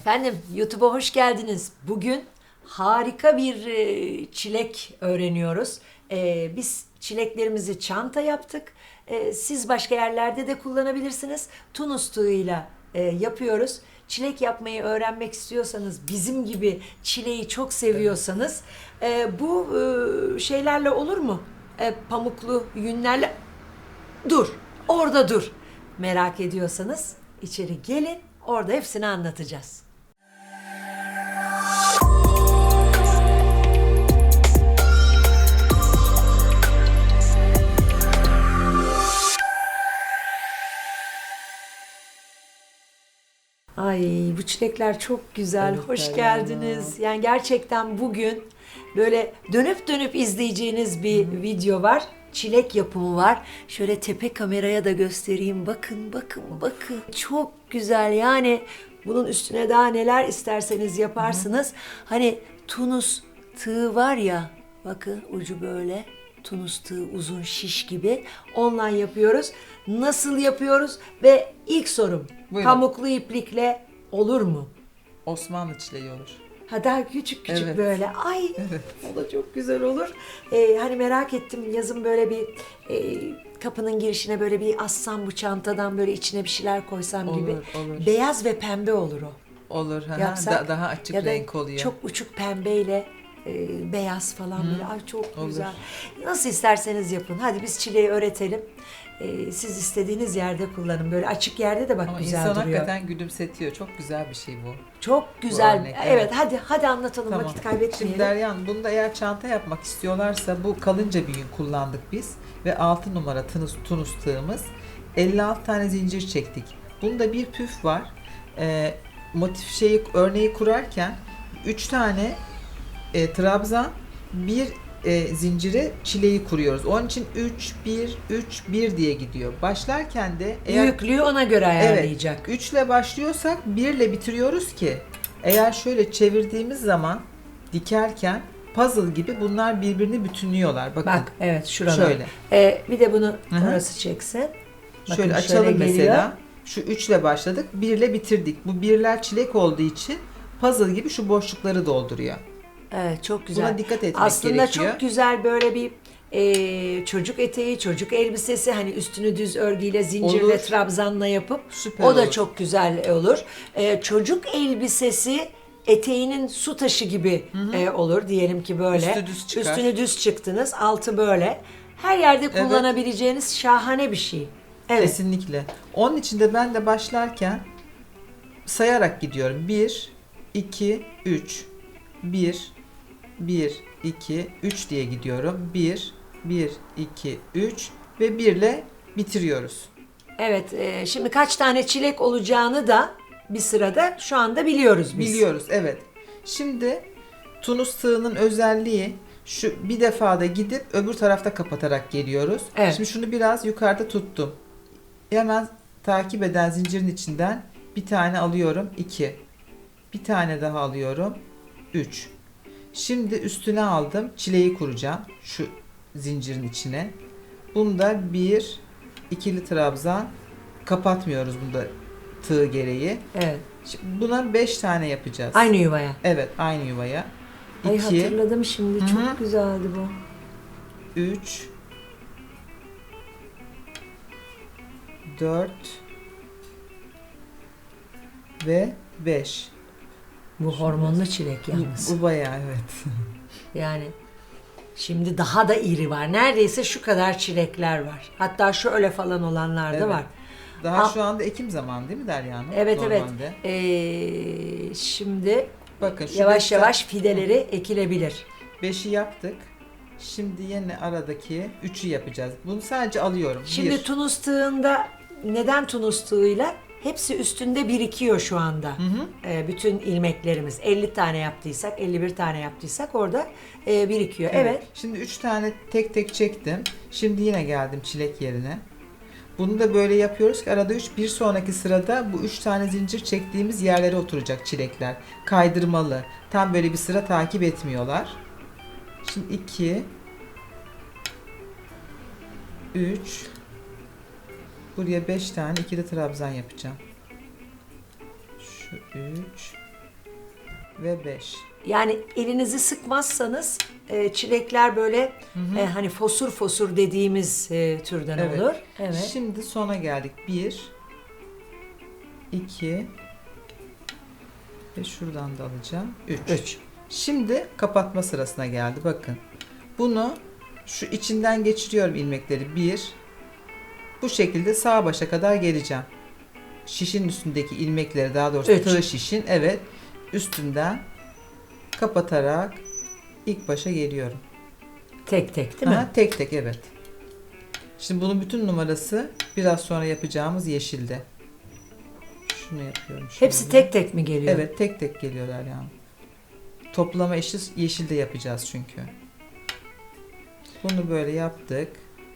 Efendim YouTube'a hoş geldiniz. Bugün harika bir e, çilek öğreniyoruz. E, biz çileklerimizi çanta yaptık. E, siz başka yerlerde de kullanabilirsiniz. Tunus tığıyla yapıyoruz. Çilek yapmayı öğrenmek istiyorsanız, bizim gibi çileği çok seviyorsanız bu şeylerle olur mu? Pamuklu yünlerle Dur, orada dur. Merak ediyorsanız içeri gelin, orada hepsini anlatacağız. Ay bu çilekler çok güzel. Evet, Hoş geldiniz. Yani gerçekten bugün böyle dönüp dönüp izleyeceğiniz bir video var. Çilek yapımı var. Şöyle tepe kameraya da göstereyim. Bakın, bakın, bakın. Çok güzel. Yani bunun üstüne daha neler isterseniz yaparsınız. Hani Tunus tığı var ya. Bakın ucu böyle. Tunus tığı uzun şiş gibi. Ondan yapıyoruz. Nasıl yapıyoruz? Ve ilk sorum. Buyurun. Pamuklu iplikle olur mu? Osmanlı çileği olur. Ha daha küçük küçük Evet. böyle. Ay o da çok güzel olur. Ee, hani merak ettim yazın böyle bir e, kapının girişine böyle bir assam bu çantadan böyle içine bir şeyler koysam Olur, gibi. olur. Beyaz ve pembe olur o. Olur. hı. Yapsak Da- daha açık ya da renk oluyor. Çok uçuk pembeyle e, beyaz falan böyle. Ay çok Olur. güzel. Nasıl isterseniz yapın. Hadi biz çileği öğretelim. Ee, siz istediğiniz yerde kullanın. Böyle açık yerde de bak Ama güzel insan duruyor. hakikaten gülümsetiyor. Çok güzel bir şey bu. Çok güzel. örnek, evet. evet. hadi hadi anlatalım vakit kaybetmeyelim. Şimdi Deryan bunda eğer çanta yapmak istiyorlarsa bu kalınca bir yün kullandık biz. Ve 6 numara tunus, tunus tığımız. 56 tane zincir çektik. Bunda bir püf var. Ee, motif şeyi örneği kurarken 3 tane e, trabzan bir e, zincire çileyi kuruyoruz. Onun için 3 1 3 1 diye gidiyor. Başlarken de eğer Büyüklüğü ona göre ayarlayacak. Evet. 3 ile başlıyorsak 1 ile bitiriyoruz ki eğer şöyle çevirdiğimiz zaman dikerken puzzle gibi bunlar birbirini bütünlüyorlar. Bakın. Bak evet şurada. Şöyle. Ee, bir de bunu Hı hı. orası çeksin. Bakın şöyle açalım geliyor. mesela. Şu 3 ile başladık. 1 ile bitirdik. Bu birler çilek olduğu için puzzle gibi şu boşlukları dolduruyor. Evet çok güzel. Buna dikkat etmek Aslında gerekiyor. çok güzel böyle bir e, çocuk eteği, çocuk elbisesi hani üstünü düz örgüyle, zincirle, Olur. trabzanla yapıp Süper o da olur. çok güzel olur. E, çocuk elbisesi eteğinin su taşı gibi e, olur diyelim ki böyle. Üstü düz çıkar. Üstünü düz çıktınız, altı böyle. Her yerde kullanabileceğiniz şahane bir şey. Evet. Kesinlikle. Onun için de ben de başlarken sayarak gidiyorum. 1, 2, 3. 1, 1, 2, 3 diye gidiyorum. 1, 1, 2, 3 ve 1 ile bitiriyoruz. Evet, e, şimdi kaç tane çilek olacağını da bir sırada şu anda biliyoruz biz. Biliyoruz evet. Şimdi Tunus tığının özelliği şu bir defada gidip öbür tarafta kapatarak geliyoruz. Evet. Şimdi şunu biraz yukarıda tuttum. Hemen takip eden zincirin içinden bir tane alıyorum. 2. Bir tane daha alıyorum. 3. Şimdi üstüne aldım. Çileyi kuracağım. Şu zincirin içine. Bunda bir ikili trabzan kapatmıyoruz bunda tığ gereği. Evet. Şimdi buna 5 tane yapacağız. Aynı yuvaya. Evet, aynı yuvaya. Ay 2, hatırladım şimdi. Hı Çok güzeldi bu. 3, 4 ve 5. Bu hormonlu çilek yalnız. Bu bayağı evet. Yani şimdi daha da iri var. Neredeyse şu kadar çilekler var. Hatta şöyle falan olanlar da Evet. var. Daha Aa. şu anda ekim zamanı değil mi Derya Hanım? Evet Normalde. evet. Ee, şimdi Bakın şu yavaş beşten- yavaş fideleri ekilebilir. 5'i yaptık. Şimdi yine aradaki 3'ü yapacağız. Bunu sadece alıyorum. Şimdi Bir. tunus tığında neden tunus tığıyla? Hepsi üstünde birikiyor şu anda. Hı hı. Ee, bütün ilmeklerimiz 50 tane yaptıysak 51 tane yaptıysak orada e, birikiyor. Evet. Şimdi 3 tane tek tek çektim. Şimdi yine geldim çilek yerine. Bunu da böyle yapıyoruz ki arada 3 bir sonraki sırada bu 3 tane zincir çektiğimiz yerlere oturacak çilekler. Kaydırmalı. Tam böyle bir sıra takip etmiyorlar. Şimdi 2 3 Buraya 5 tane ikili trabzan yapacağım. Şu 3 ve 5. Yani elinizi sıkmazsanız e, çilekler böyle e, hani fosur fosur dediğimiz e, türden Evet. olur. Evet. Şimdi sona geldik. 1 2 ve şuradan da alacağım. 3. 3. Şimdi kapatma sırasına geldi. Bakın. Bunu şu içinden geçiriyorum ilmekleri. 1 Bu şekilde sağ başa kadar geleceğim. Şişin üstündeki ilmekleri daha doğrusu Üç. tığ şişin evet üstünden kapatarak ilk başa geliyorum. Tek tek değil mi? Aha, tek tek evet. Şimdi bunun bütün numarası biraz sonra yapacağımız yeşilde. Şunu yapıyorum. Hepsi şöyle. tek tek mi geliyor? Evet tek tek geliyorlar yani. Toplama işi yeşilde yapacağız çünkü. Bunu böyle yaptık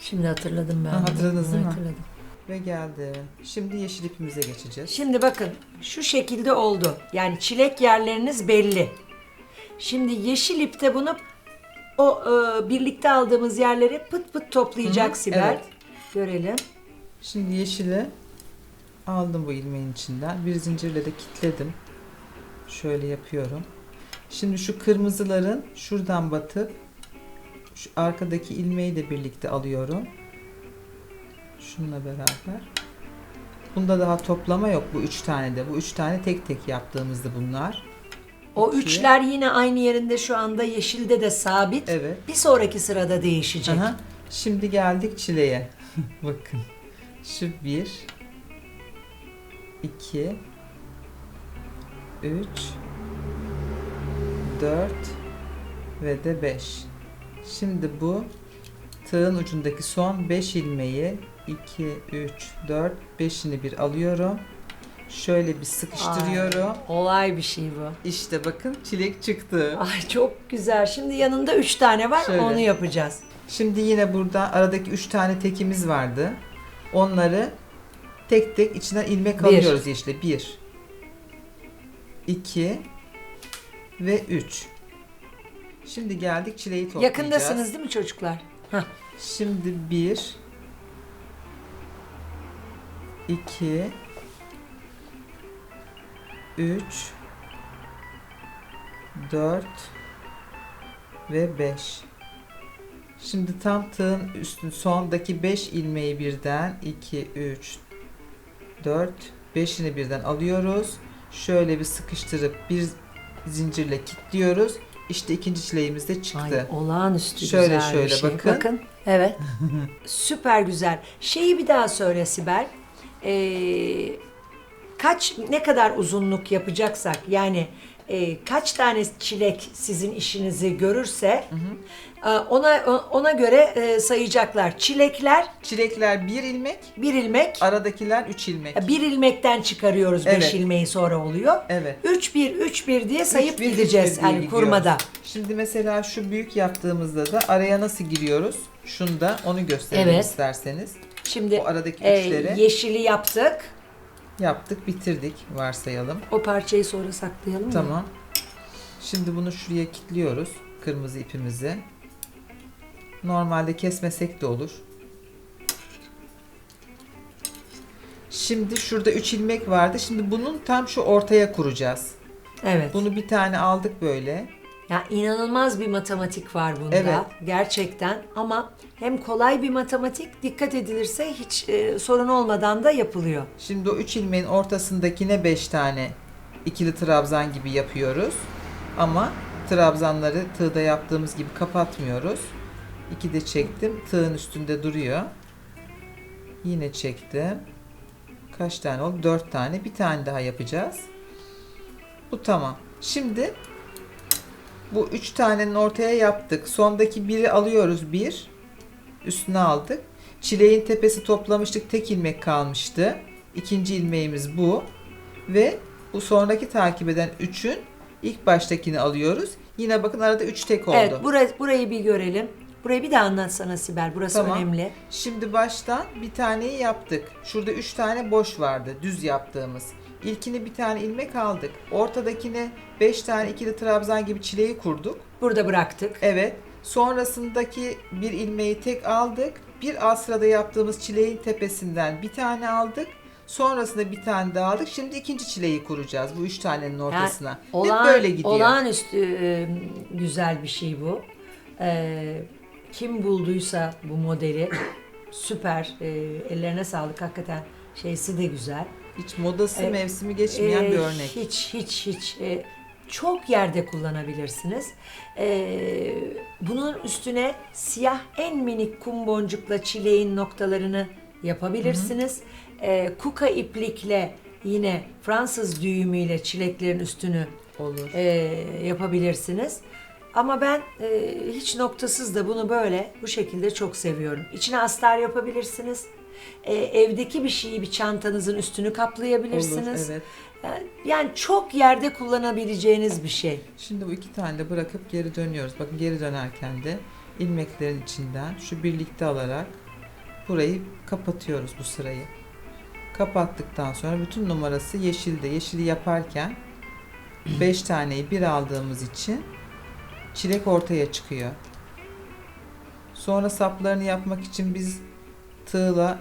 Şimdi hatırladım ben. Ha, hatırladınız değil mi? Hatırladım. ve geldi. Şimdi yeşil ipimize geçeceğiz. Şimdi bakın şu şekilde oldu. Yani çilek yerleriniz belli. Şimdi yeşil ipte bunu o e, birlikte aldığımız yerleri pıt pıt toplayacak Hı hı, Sibel. evet. Görelim. Şimdi yeşili aldım bu ilmeğin içinden. Bir zincirle de kilitledim. Şöyle yapıyorum. Şimdi şu kırmızıların şuradan batıp şu arkadaki ilmeği de birlikte alıyorum. Şununla beraber. Bunda daha toplama yok bu üç tane de. Bu üç tane tek tek yaptığımızdı bunlar. O İki. üçler yine aynı yerinde şu anda yeşilde de sabit. Evet. Bir sonraki sırada değişecek. Aha. Şimdi geldik çileye. Bakın. Şu bir, iki, üç, dört ve de beş. Şimdi bu tığın ucundaki son beş ilmeği 2, 3, 4, 5'ini bir alıyorum. Şöyle bir sıkıştırıyorum. Olay bir şey bu. İşte bakın çilek çıktı. Ay çok güzel. Şimdi yanında üç tane var. Şöyle. Onu yapacağız. Şimdi yine burada aradaki 3 tane tekimiz vardı. Onları tek tek içinden ilmek Bir. alıyoruz yeşile. 1 2 ve 3. Şimdi geldik çileği toplayacağız. Yakındasınız değil mi çocuklar? Hah. Şimdi 1 2 3 4 ve 5 Şimdi tam tığın üstün sondaki 5 ilmeği birden 2 3 4 5'ini birden alıyoruz. Şöyle bir sıkıştırıp bir zincirle kilitliyoruz. İşte ikinci çileğimiz de çıktı. Ay, olağanüstü Şöyle, güzel şöyle bir şey. bakın. Evet. Süper güzel. Şeyi bir daha söyle Sibel. Ee, kaç ne kadar uzunluk yapacaksak yani e, kaç tane çilek sizin işinizi görürse e, ona ona göre e, sayacaklar. Çilekler Çilekler bir ilmek, bir ilmek. aradakiler 3 ilmek. Bir ilmekten çıkarıyoruz beş Evet. ilmeği sonra oluyor. Evet. 3 1 3 1 diye sayıp Üç, bir, üç, gideceğiz bir diye hani gidiyoruz. kurmada. Şimdi mesela şu büyük yaptığımızda da araya nasıl giriyoruz? Şunda onu gösterelim Evet. isterseniz. Şimdi O aradaki e, üçleri yeşili yaptık. Yaptık, bitirdik varsayalım. O parçayı sonra saklayalım mı? Tamam. Şimdi bunu şuraya kilitliyoruz. Kırmızı ipimizi. Normalde kesmesek de olur. Şimdi şurada 3 ilmek vardı. Şimdi bunun tam şu ortaya kuracağız. Evet. Bunu bir tane aldık böyle. Ya inanılmaz bir matematik var bunda Evet. gerçekten ama hem kolay bir matematik dikkat edilirse hiç e, sorun olmadan da yapılıyor. Şimdi o 3 ilmeğin ortasındakine 5 tane ikili trabzan gibi yapıyoruz. Ama trabzanları tığda yaptığımız gibi kapatmıyoruz. İki de çektim. Tığın üstünde duruyor. Yine çektim. Kaç tane oldu? 4 tane. Bir tane daha yapacağız. Bu tamam. Şimdi bu 3 tanenin ortaya yaptık. Sondaki biri alıyoruz. Bir. Üstüne aldık. Çileğin tepesi toplamıştık. Tek ilmek kalmıştı. İkinci ilmeğimiz bu. Ve bu sonraki takip eden 3'ün ilk baştakini alıyoruz. Yine bakın arada 3 tek oldu. Evet burayı, burayı bir görelim. Burayı bir daha anlatsana Sibel. Burası Tamam. önemli. Şimdi baştan bir taneyi yaptık. Şurada 3 tane boş vardı düz yaptığımız. İlkini bir tane ilmek aldık. Ortadakine 5 tane ikili trabzan gibi çileği kurduk. Burada bıraktık. Evet. Sonrasındaki bir ilmeği tek aldık. Bir alt sırada yaptığımız çileğin tepesinden bir tane aldık. Sonrasında bir tane daha aldık. Şimdi ikinci çileği kuracağız bu üç tanenin ortasına. Hep Olağan, böyle gidiyor. Olağanüstü e, güzel bir şey bu. E, kim bulduysa bu modeli süper. E, ellerine sağlık hakikaten. Şeysi de güzel. Hiç modası E, mevsimi geçmeyen E, bir örnek. Hiç hiç hiç. E, çok yerde kullanabilirsiniz. E, bunun üstüne siyah en minik kum boncukla çileğin noktalarını yapabilirsiniz. E, kuka iplikle yine Fransız düğümüyle çileklerin üstünü Olur. e, yapabilirsiniz. Ama ben e, hiç noktasız da bunu böyle bu şekilde çok seviyorum. İçine astar yapabilirsiniz. E, evdeki bir şeyi bir çantanızın üstünü kaplayabilirsiniz. Olur, evet. Yani- Yani çok yerde kullanabileceğiniz bir şey. Şimdi bu iki tane de bırakıp geri dönüyoruz. Bakın geri dönerken de ilmeklerin içinden şu birlikte alarak burayı kapatıyoruz bu sırayı. Kapattıktan sonra bütün numarası yeşilde. Yeşili yaparken 5 taneyi bir aldığımız için çilek ortaya çıkıyor. Sonra saplarını yapmak için biz tığla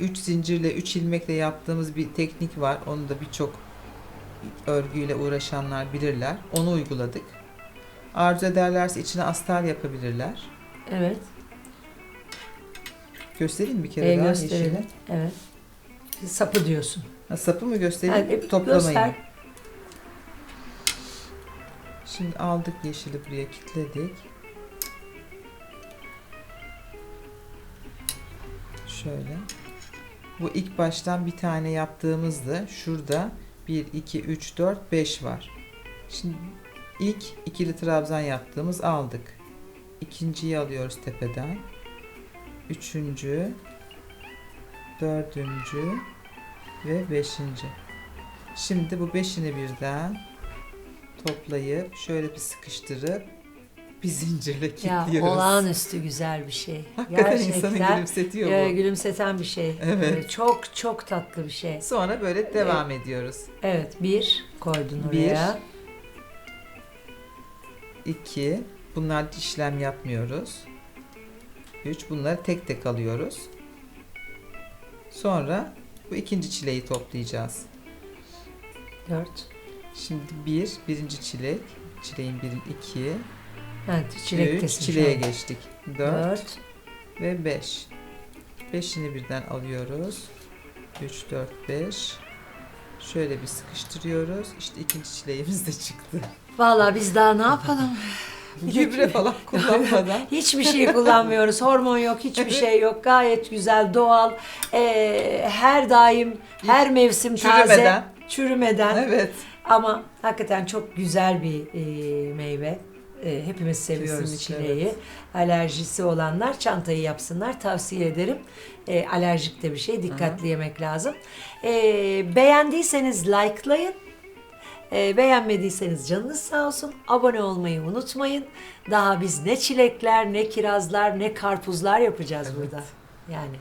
3 zincirle 3 ilmekle yaptığımız bir teknik var. Onu da birçok örgüyle uğraşanlar bilirler. Onu uyguladık. Arzu ederlerse içine astar yapabilirler. Evet. Göstereyim bir kere E, daha gösterelim. yeşili. Evet. Sapı diyorsun. Ha, sapı mı göstereyim? Yani, Toplamayı. göster. Şimdi aldık yeşili buraya kilitledik. Şöyle. Bu ilk baştan bir tane yaptığımızdı. Şurada 1, 2, 3, 4, 5 var. Şimdi ilk ikili trabzan yaptığımız aldık. İkinciyi alıyoruz tepeden. Üçüncü, dördüncü ve beşinci. Şimdi bu beşini birden toplayıp şöyle bir sıkıştırıp bir zincirle Ya kilitliyoruz. olağanüstü güzel bir şey. Hakikaten insanı gülümsetiyor e, bu. gülümseten bir şey. Evet. E, çok çok tatlı bir şey. Sonra böyle devam ediyoruz. Evet bir koydun Bir. oraya. İki, bunlar işlem yapmıyoruz. Üç, bunları tek tek alıyoruz. Sonra bu ikinci çileyi toplayacağız. Dört. Şimdi bir, birinci çilek. Çileğin birin iki, Evet çilek üç, kesin. çileğe şu an. geçtik. Dört, Dört. ve 5. 5'ini birden alıyoruz. 3, 4, 5. Şöyle bir sıkıştırıyoruz. İşte ikinci çileğimiz de çıktı. Vallahi biz daha ne yapalım? Gübre falan kullanmadan. Hiçbir şey kullanmıyoruz. Hormon yok, hiçbir şey yok. Gayet güzel, doğal. Ee, her daim, her mevsim taze. Çürümeden. Çürümeden. evet. Ama hakikaten çok güzel bir e, meyve. E, hepimiz seviyoruz Kesinlikle, çileği. evet. Alerjisi olanlar çantayı yapsınlar. Tavsiye ederim. E, alerjik de bir şey. Dikkatli yemek lazım. E, beğendiyseniz likelayın. E, beğenmediyseniz canınız sağ olsun. Abone olmayı unutmayın. Daha biz ne çilekler, ne kirazlar, ne karpuzlar yapacağız Evet. burada. Yani